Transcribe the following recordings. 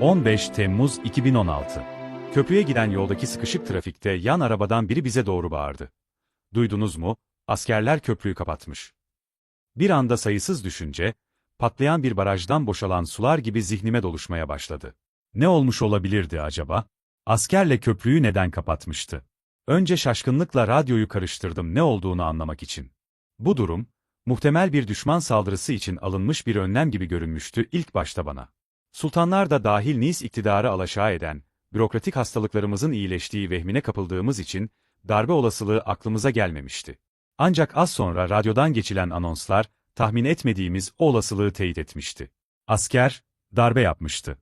15 Temmuz 2016 Köprüye giden yoldaki sıkışık trafikte yan arabadan biri bize doğru bağırdı. Duydunuz mu? Askerler köprüyü kapatmış. Bir anda sayısız düşünce, patlayan bir barajdan boşalan sular gibi zihnime doluşmaya başladı. Ne olmuş olabilirdi acaba? Askerle köprüyü neden kapatmıştı? Önce şaşkınlıkla radyoyu karıştırdım ne olduğunu anlamak için. Bu durum, muhtemel bir düşman saldırısı için alınmış bir önlem gibi görünmüştü ilk başta bana. Sultanlar da dahil Nis iktidarı alaşağı eden, bürokratik hastalıklarımızın iyileştiği vehmine kapıldığımız için, darbe olasılığı aklımıza gelmemişti. Ancak az sonra radyodan geçilen anonslar, tahmin etmediğimiz o olasılığı teyit etmişti. Asker, darbe yapmıştı.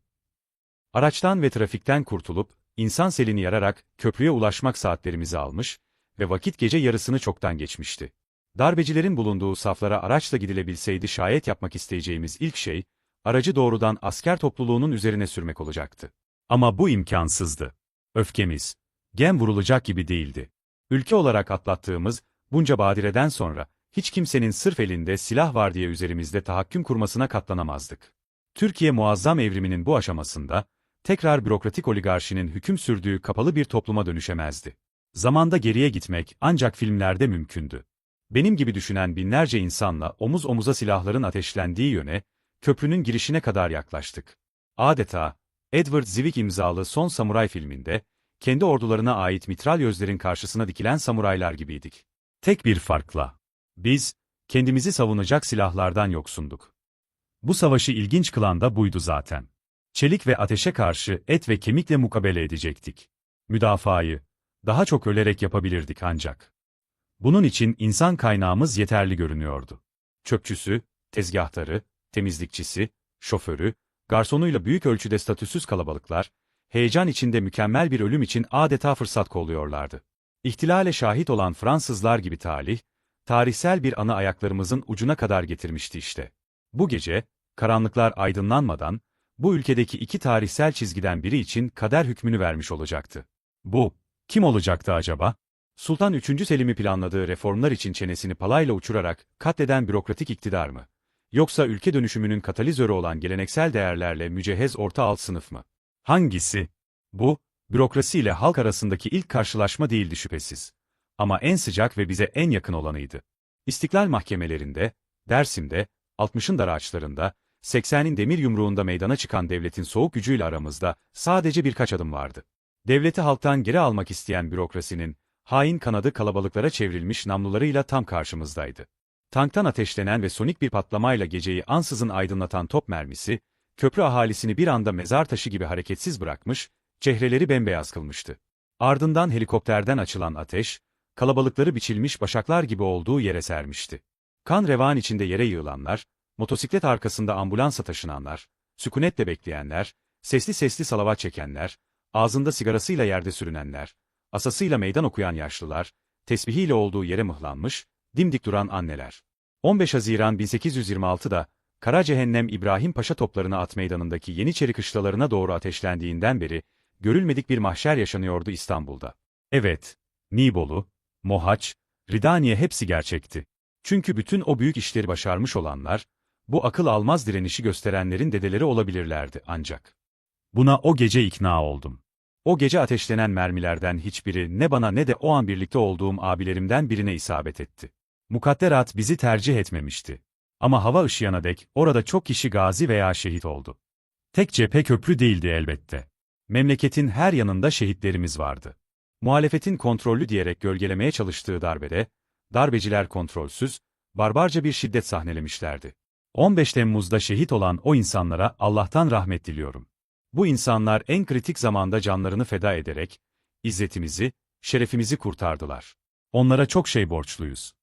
Araçtan ve trafikten kurtulup, insan selini yararak köprüye ulaşmak saatlerimizi almış ve vakit gece yarısını çoktan geçmişti. Darbecilerin bulunduğu saflara araçla gidilebilseydi şayet yapmak isteyeceğimiz ilk şey, aracı doğrudan asker topluluğunun üzerine sürmek olacaktı. Ama bu imkansızdı. Öfkemiz, gem vurulacak gibi değildi. Ülke olarak atlattığımız, bunca badireden sonra, hiç kimsenin sırf elinde silah var diye üzerimizde tahakküm kurmasına katlanamazdık. Türkiye muazzam evriminin bu aşamasında, tekrar bürokratik oligarşinin hüküm sürdüğü kapalı bir topluma dönüşemezdi. Zamanda geriye gitmek ancak filmlerde mümkündü. Benim gibi düşünen binlerce insanla omuz omuza silahların ateşlendiği yöne, köprünün girişine kadar yaklaştık. Adeta, Edward Zwick imzalı Son Samuray filminde, kendi ordularına ait mitralyözlerin karşısına dikilen samuraylar gibiydik. Tek bir farkla. Biz, kendimizi savunacak silahlardan yoksunduk. Bu savaşı ilginç kılan da buydu zaten. Çelik ve ateşe karşı et ve kemikle mukabele edecektik. Müdafayı, daha çok ölerek yapabilirdik ancak. Bunun için insan kaynağımız yeterli görünüyordu. Çöpçüsü, tezgahtarı, temizlikçisi, şoförü, garsonuyla büyük ölçüde statüsüz kalabalıklar, heyecan içinde mükemmel bir ölüm için adeta fırsat kolluyorlardı. İhtilale şahit olan Fransızlar gibi talih, tarihsel bir anı ayaklarımızın ucuna kadar getirmişti işte. Bu gece, karanlıklar aydınlanmadan, bu ülkedeki iki tarihsel çizgiden biri için kader hükmünü vermiş olacaktı. Bu, kim olacaktı acaba? Sultan 3. Selim'i planladığı reformlar için çenesini palayla uçurarak katleden bürokratik iktidar mı? Yoksa ülke dönüşümünün katalizörü olan geleneksel değerlerle mücehhez orta alt sınıf mı? Hangisi? Bu, bürokrasi ile halk arasındaki ilk karşılaşma değildi şüphesiz. Ama en sıcak ve bize en yakın olanıydı. İstiklal mahkemelerinde, Dersim'de, 60'ın dar ağaçlarında, 80'in demir yumruğunda meydana çıkan devletin soğuk gücüyle aramızda sadece birkaç adım vardı. Devleti halktan geri almak isteyen bürokrasinin, hain kanadı kalabalıklara çevrilmiş namlularıyla tam karşımızdaydı. Tanktan ateşlenen ve sonik bir patlamayla geceyi ansızın aydınlatan top mermisi, köprü ahalisini bir anda mezar taşı gibi hareketsiz bırakmış, çehreleri bembeyaz kılmıştı. Ardından helikopterden açılan ateş, kalabalıkları biçilmiş başaklar gibi olduğu yere sermişti. Kan revan içinde yere yığılanlar, motosiklet arkasında ambulansa taşınanlar, sükunetle bekleyenler, sesli sesli salavat çekenler, ağzında sigarasıyla yerde sürünenler, asasıyla meydan okuyan yaşlılar, tesbihiyle olduğu yere mıhlanmış, dimdik duran anneler. 15 Haziran 1826'da, Kara Cehennem İbrahim Paşa toplarını at meydanındaki Yeniçeri kışlalarına doğru ateşlendiğinden beri, görülmedik bir mahşer yaşanıyordu İstanbul'da. Evet, Nibolu, Mohaç, Ridaniye hepsi gerçekti. Çünkü bütün o büyük işleri başarmış olanlar, bu akıl almaz direnişi gösterenlerin dedeleri olabilirlerdi ancak. Buna o gece ikna oldum. O gece ateşlenen mermilerden hiçbiri ne bana ne de o an birlikte olduğum abilerimden birine isabet etti. Mukadderat bizi tercih etmemişti. Ama hava ışıyana dek orada çok kişi gazi veya şehit oldu. Tek cephe köprü değildi elbette. Memleketin her yanında şehitlerimiz vardı. Muhalefetin kontrollü diyerek gölgelemeye çalıştığı darbede, darbeciler kontrolsüz, barbarca bir şiddet sahnelemişlerdi. 15 Temmuz'da şehit olan o insanlara Allah'tan rahmet diliyorum. Bu insanlar en kritik zamanda canlarını feda ederek, izzetimizi, şerefimizi kurtardılar. Onlara çok şey borçluyuz.